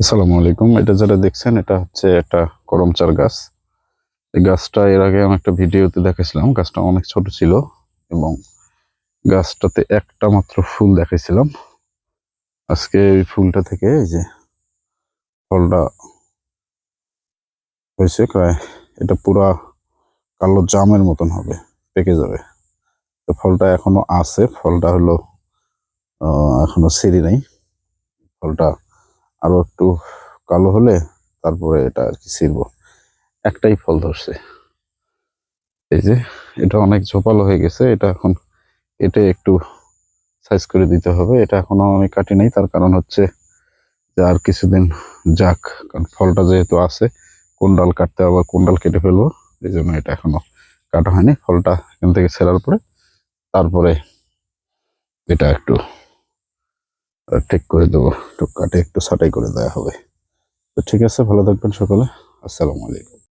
আসসালামু আলাইকুম। এটা যেটা দেখছেন, এটা হচ্ছে একটা করমচার গাছ। এই গাছটা এর আগে আমি একটা ভিডিওতে দেখেছিলাম গাছটা অনেক ছোট ছিল এবং গাছটাতে একটা মাত্র ফুল দেখাইছিলাম। আজকে এই ফুলটা থেকে এই যে ফলটা হয়েছে, প্রায় এটা পুরা কালো জামের মতন হবে, পেকে যাবে। তো ফলটা এখনও আছে। ফলটা হলো এখনও সেরি নাই। ফলটা আরও একটু কালো হলে তারপরে এটা আর কি ছিড়ব। একটাই ফল ধরছে। এই যে, এটা অনেক ঝোপালো হয়ে গেছে। এটা এখন কেটে একটু সাইজ করে দিতে হবে। এটা এখনও আমি কাটি নাই। তার কারণ হচ্ছে যে আর কিছুদিন যাক, কারণ ফলটা যেহেতু আছে, কোন ডাল কাটতে হবে, কোন ডাল কেটে ফেলব, এই জন্য এটা এখনও কাটা হয়নি। ফলটা এখান থেকে ছেড়ার পরে তারপরে এটা একটু ঠিক করে দেবো। একটু কাটে, একটু ছাটাই করে দেওয়া হবে। তো ঠিক আছে, ভালো থাকবেন সকলে। আসসালামু আলাইকুম।